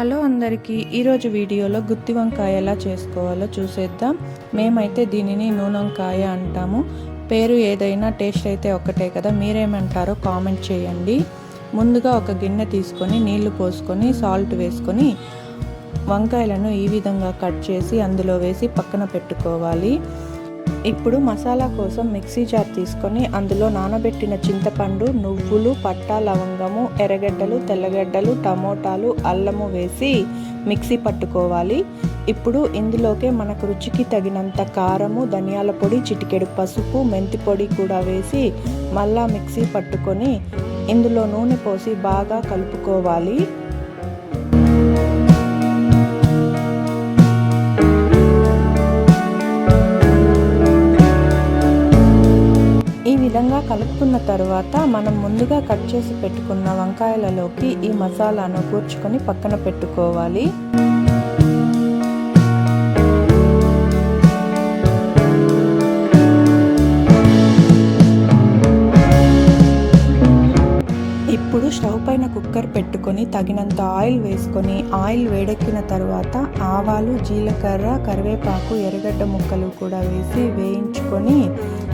Hello అందరికీ ఈరోజు వీడియోలో గుత్తి వంకాయ ఎలా చేసుకోవాలో చూసేద్దాం. మేమైతే దీనిని నూనెంకాయ అంటాము. పేరు ఏదైనా టేస్ట్ అయితే ఒకటే కదా మీరేమంటారో కామెంట్ చేయండి. ముందుగా ఒక గిన్నె తీసుకొని నీళ్ళు పోసుకొని సాల్ట్ వేసుకొని వంకాయలను ఈ విధంగా కట్ చేసి అందులో వేసి పక్కన పెట్టుకోవాలి. ఇప్పుడు మసాలా కోసం మిక్సీ జార్ తీసుకొని అందులో నానబెట్టిన చింతపండు నువ్వులు పట్టా లవంగము ఎర్రగడ్డలు తెల్లగడ్డలు టమోటాలు అల్లము వేసి మిక్సీ పట్టుకోవాలి. ఇప్పుడు ఇందులోకే మనకు రుచికి తగినంత కారము ధనియాల పొడి చిటికెడు పసుపు మెంతి పొడి కూడా వేసి మళ్ళా మిక్సీ పట్టుకొని ఇందులో నూనె పోసి బాగా కలుపుకోవాలి. విధంగా కలుపుకున్న తర్వాత మనం ముందుగా కట్ చేసి పెట్టుకున్న వంకాయలలోకి ఈ మసాలాను కూర్చుకొని పక్కన పెట్టుకోవాలి. ఇప్పుడు స్టవ్ పైన కుక్కర్ పెట్టుకొని తగినంత ఆయిల్ వేసుకొని ఆయిల్ వేడెక్కిన తర్వాత ఆవాలు జీలకర్ర కరివేపాకు ఎర్రగడ్డ ముక్కలు కూడా వేసి వేయించుకొని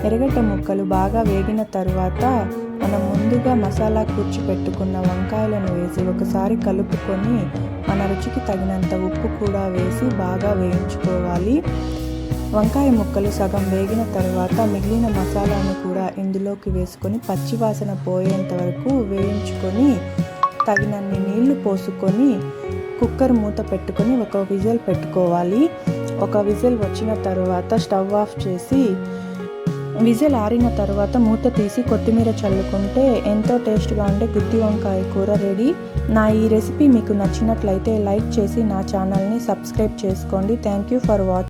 ఎర్రగడ్డ ముక్కలు బాగా వేగిన తర్వాత మనం ముందుగా మసాలా కూర్చి పెట్టుకున్న వంకాయలను వేసి ఒకసారి కలుపుకొని మన రుచికి తగినంత ఉప్పు కూడా వేసి బాగా వేయించుకోవాలి. వంకాయ ముక్కలు సగం వేగిన తర్వాత మిగిలిన మసాలాను కూడా ఇందులోకి వేసుకొని పచ్చివాసన పోయేంత వరకు వేయించుకొని తగినన్ని నీళ్ళు పోసుకొని కుక్కర్ మూత పెట్టుకొని ఒక విజిల్ పెట్టుకోవాలి. ఒక విజిల్ వచ్చిన తర్వాత స్టవ్ ఆఫ్ చేసి విజిల్ ఆరిన తర్వాత మూత తీసి కొత్తిమీర చల్లుకుంటే ఎంతో టేస్ట్గా ఉండే గుత్తి వంకాయ కూర రెడీ. నా ఈ రెసిపీ మీకు నచ్చినట్లయితే లైక్ చేసి నా ఛానల్ని సబ్స్క్రైబ్ చేసుకోండి. Thank you for watching